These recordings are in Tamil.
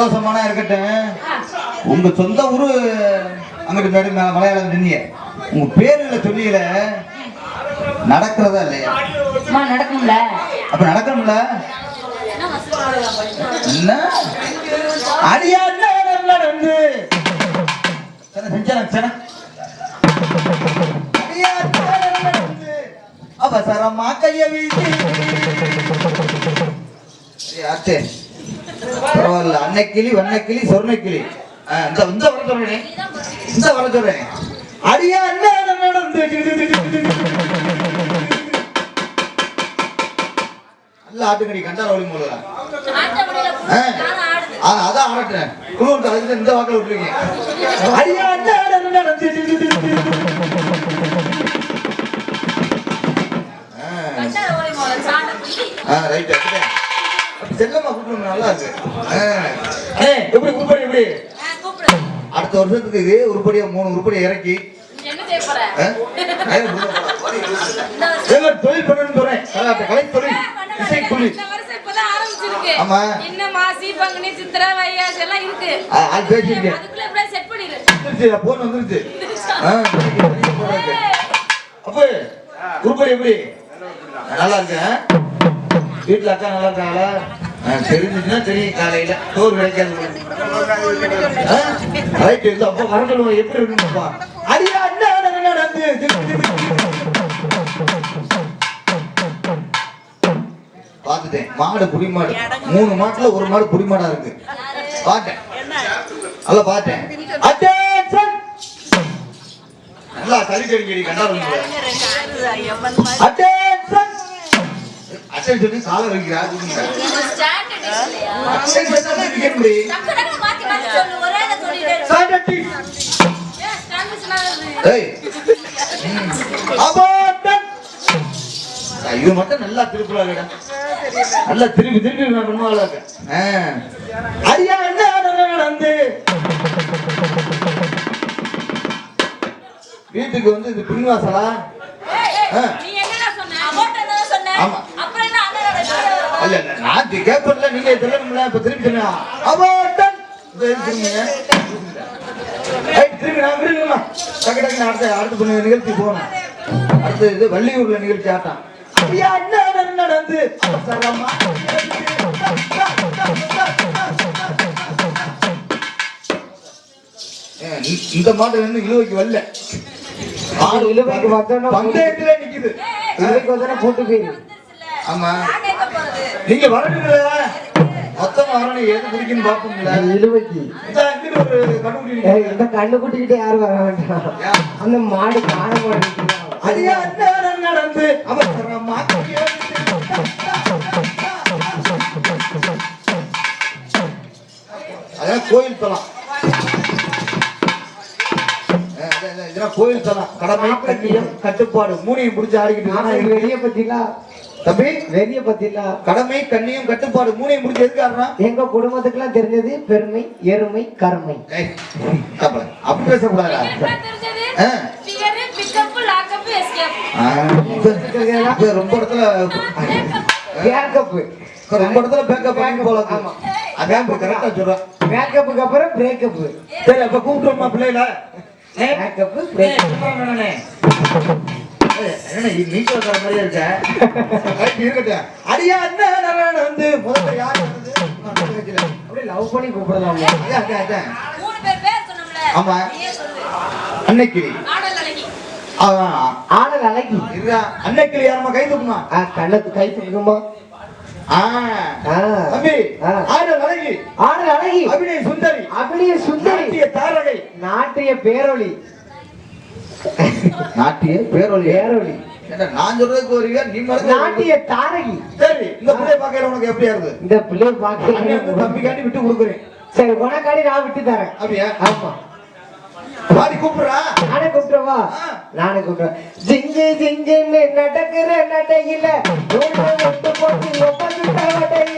இருக்கட்டும். உங்க சொந்த ஊரு அங்கிட்டு ம- மலையாளம் சொன்னீங்க உங்க பேருல சொன்னீங்களே நடக்கிறதா இல்லையா? நடக்கும்ல அப்ப நடக்கணும்ல? என்ன? அடியா நடந்து சன செஞ்சான சன அவசரமா கைய வீசி. ஆச்சே பரவாயில்ல அன்னைக்கிளி வண்ணக்கிளி சொர்ணக்கிளி இந்த இந்த வர சொல்றேன் இந்த வர சொல்றேன் அடியா நடந்து நல்ல ஆட்டுக்கடி கண்டார ஒளி மூலம் ஆ, அதான் ஆடட்டேன் குழுவுக்கு அதுக்கு இந்த வாக்கில் விட்டுருக்கீங்க அடியா ஆ ரைட் செல்லம்மா கூப்பிடணும் நல்லா இருக்கு எப்படி உருப்படி எப்படி? அடுத்த வருஷத்துக்கு இது உருப்படியா மூணு உருப்படியை இறக்கி. தொழில் பண்ணணும்னு சொல்றேன் கலை தொழில். இசை தொழில் ஆமா. என்ன மாசி பங்குனி சித்திரை வைகாசி எல்லாம் இருக்கு. ஆ, ஆள் பேசியிருக்கேன் அதுக்குள்ள எப்படியா செட் பண்ணிடு வந்துருச்சு போன் வந்துருச்சு. ஆ, அப்போ உருப்படி எப்படி? நல்லா இருக்கு ஆ? வீட்டுல அக்கா நல்லா இருக்காங்களா ஆ, தெரிஞ்சுச்சுன்னா தெரியும் காலையில. சோறு கிடைக்காது ரைட் இந்த அப்பா வர சொல்லுவோம் எப்படி இருக்குப்பா அடியா அண்ணா நடந்து பார்த்துட்டேன். மாடு புடி மாடு மூணு மாட்டுல ஒரு மாடு புடி மாடா இருக்கு. பார்த்தேன் நல்லா பார்த்தேன் அட்டேன்ஷன் நல்லா கறி கறி கண்டாரு அட்டேன்ஷன் அட்டேன்ஷன் கால வைக்கிறா முடியும். அபார்டன் இது மட்டும் நல்லா திருப்புறாங்கடா. நல்லா திருப்பி திருப்பி நான் பண்ணுவாங்க அரியா என்ன நடந்து? வீட்டுக்கு வந்து இது பின்வாசலா. ஆமா. இல்ல நான் கேட்பல நீங்க சொல்லணும்ல இப்ப திருப்பி சொன்னா? ஏய், திரும்பி நான் விடுங்கம்மா டக்கு டக்கு அடுத்த அடுத்த பண்ண நிகழ்ச்சி போகணும் அடுத்து இது வள்ளியூர்ல நிகழ்ச்சி என்ன நடந்து அவசரமா இந்த- மாடு வந்து இழுவைக்கு வரல. மாடு இழுவைக்கு வந்தோன்னா பந்தயத்துல நிக்குது. இதுக்கு வந்து போட்டு போயிரு. ஆமா. நீங்க வரணுங்களா. மொத்தம் வரணும். எது பிடிக்குன்னு பாப்போம்ல இழுவைக்கு இந்த கண்ணு குட்டிக்கிட்டே யாரும் வர வேண்டாம். அந்த மாடு காண மாடு நேரம் நடந்து அவசரமா அதான் கோயில் தலம். இதெல்லாம் கோயில் தலம். கடமை கண்ணியம் கட்டுப்பாடு. மூணையும் பிடிச்சி ஆடிக்கிட்டு. வெளிய பத்திலா தம்பி வெளிய பத்திலா கடமை கண்ணியம் கட்டுப்பாடு மூணையும் முடிச்சு எதுக்காரனா எங்க குடும்பத்துக்குலாம் தெரிஞ்சது பெருமை எருமை கருமை. அப்படி பேசக்கூடாதா ரொம்ப இடத்துல இப்ப ரொம்ப இடத்துல பேக்கப் பண்ணி போல இருக்கு. ஆமா. அதான் கரெக்டா சொல்றேன் மேக்கப்புக்கு அப்புறம் பிரேக்கப் சரி அப்ப கூப்பிட்டுருமா பிள்ளைல மேக்கப்பு பிரேக்கப் நீங்க சொல்ற மாதிரியே இருக்க ரைட், இருக்கட்டும் அடியா என்ன வந்து முதல்ல யார் வந்தது? நான் சொல்ல வைக்கல. அப்படியே லவ் பண்ணி கூப்பிடலாம் அதான், அதான். ஆமா. அன்னைக்கிளி ஆனல் அழகி. அன்னைக்கிளி யாரம்மா கை தூக்குமா கண்ணத்து கை தூக்குமா ஆ. ஆ. தம்பி. ஆடல் அழகி ஆனல் அழகி அபிநய சுந்தரி அப்படியே சுந்தரி நாட்டிய தாரகை நாட்டிய பேரொழி. ஏண்டா, நான் சொல்றதுக்கு நீ மறந்து நாட்டிய தாரகி. சரி இந்த பார்க்கல உனக்கு இருக்கு இந்த பிள்ளை அண்ணன் வந்து பார்க்க தம்பிக்காண்டி விட்டு கொடுக்குறேன். சரி உனக்காடி நான் விட்டு தரேன். அப்படியா? ஆமா. பாடி கூப்பிடுறா. நானே கூப்பிட்டுவா ஆ. நானே கூப்பிடுறேன். ஜிங்கு ஜிங்குன்னு நடக்கிற நடையில போட்டு ஒப்பந்து தவடையில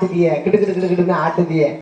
ஆட்டுதிய. கிடு கிடு கிடு கிடுன்னு ஆட்டுதிய.